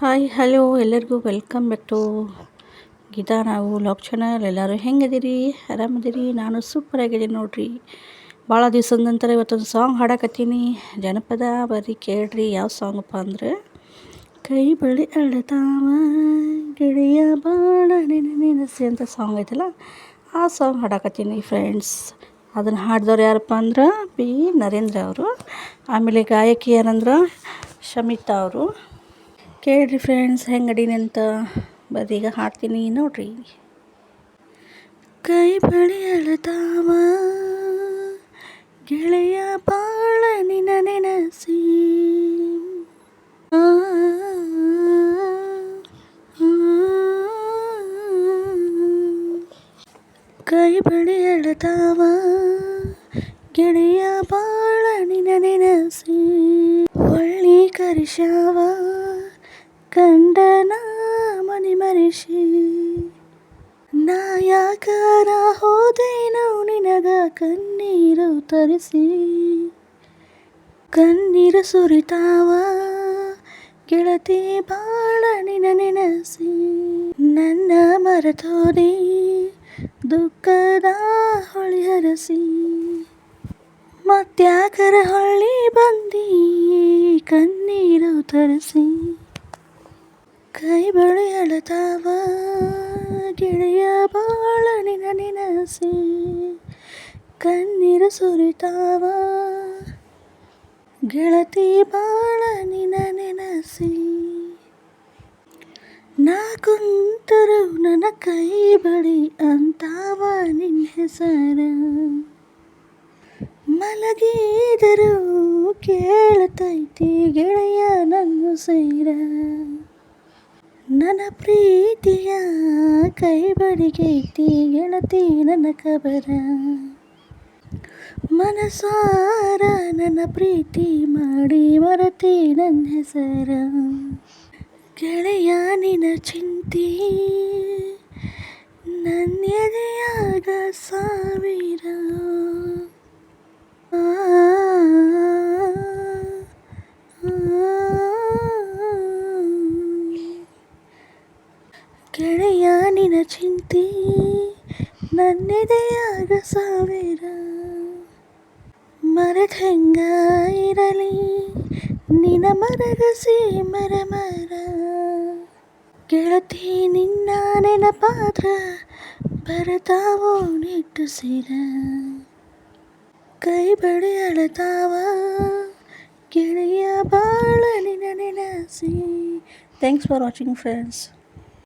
Hi, hello, ಎಲ್ಲರಿಗೂ welcome back to Geeta ನಾವು lock channel. ಎಲ್ಲರೂ ಹೆಂಗದಿರಿ ಆರಾಮದಿರಿ ನಾನು ಸೂಪರ್ ಆಗಿದ್ದೀನಿ ನೋಡ್ರಿ. ಭಾಳ ದಿವಸದ ನಂತರ ಇವತ್ತೊಂದು ಸಾಂಗ್ ಹಾಡಕತ್ತೀನಿ. ಜನಪದ ಬರೀ ಕೇಳ್ರಿ, ಯಾವ ಸಾಂಗಪ್ಪ ಅಂದರೆ, ಕೈ ಬಳಿ ಅಳತಾವ, ಗಿಳಿಯ ಬಾಳ ನೆನಸಿ ಅಂತ ಸಾಂಗ್ ಐತಲ್ಲ, ಆ ಸಾಂಗ್ ಹಾಡಕತ್ತೀನಿ ಫ್ರೆಂಡ್ಸ್ ಅದನ್ನು ಹಾಡಿದವ್ರು ಯಾರಪ್ಪ ಅಂದ್ರೆ, ಪಿ ನರೇಂದ್ರ ಅವರು, ಆಮೇಲೆ ಗಾಯಕಿ ಯಾರಂದ್ರೆ ಶಮಿತಾ ಅವರು. ಕೇಳ್ರಿ ಫ್ರೆಂಡ್ಸ್ ಹೆಂಗೆ ಅಂತ ಬರ್ರಿ ಈಗ ಹಾಡ್ತೀನಿ ನೋಡ್ರಿ ಕೈ ಬಳಿ ಅಳತಾವ ಗೆಳೆಯ ಬಾಳ ನಿನ ನೆನಸಿ ಕೈ ಬಳಿ ಅಳತಾವ ಗೆಳೆಯ ಬಾಳ ನಿನ ನೆನಸಿ ಒಳ್ಳಿ ಕರಿಶಾವ ಕಂಡನ ಮನೆ ಮರಿಷಿ ನಾ ಯಾಕಾರ ಹೋದೇನೋ ನಿನಗ ಕಣ್ಣೀರು ತರಿಸಿ. ಕಣ್ಣೀರು ಸುರಿತಾವ, ಗೆಳತಿ ಬಾಳ ನಿನ ನೆನಸಿ. ನನ್ನ ಮರೆತೋರಿ ದುಃಖದ ಹೊಳಿ ಹರಸಿ. ಮತ್ಯಾಕರ ಹೊಳ್ಳಿ ಬಂದಿ, ಕಣ್ಣೀರು ತರಿಸಿ. ಕೈ ಬಳಿ ಅಳತಾವ ಗೆಳೆಯ ಬಾಳ ನಿನ ನೆನಸಿ, ಕಣ್ಣೀರು ಸುರಿತಾವ, ಗೆಳತಿ ಬಾಳ ನಿನ ನೆನಸಿ. ನಾ ಕುಂತರು ನನ್ನ ಕೈ ಬಳಿ ಅಂತಾವ ನಿನ್ನ ಹೆಸರ. ಮಲಗಿದರು ಕೇಳ್ತೈತಿ ಗೆಳೆಯ ನನ್ನ ಸೇರ. ನನ್ನ ಪ್ರೀತಿಯ ಕೈ ಬಡಿಗೈತಿ ಗೆಳತಿ ನನ್ನ ಕಬರ. ಮನಸಾರ ನನ್ನ ಪ್ರೀತಿ ಮಾಡಿ ಮರತಿ ನನ್ನ ಹೆಸರ. ಗೆಳೆಯ ನಿನ ಚಿಂತಿ ನನ್ನ ಎದೆಯಾಗ ಸಾವಿರ. ಚಿಂತೆ ನನ್ನೆದೆಯಾಗ ಸಾವಿರ ಮರದ ಹೆಂಗ ಇರಲಿ ನಿನ ಮರಗಸಿ ಮರ ಮರ ಗೆಳತಿ ನಿನ್ನ ನೆನಪಾದ್ರ ಬರತಾವೋ ನಿಟ್ಟುಸಿರ ಕೈ ಬಡಿ ಅಳತಾವ, ಗೆಳೆಯ ಬಾಳ ನಿನ ನೆನಸಿ. Thanks for watching friends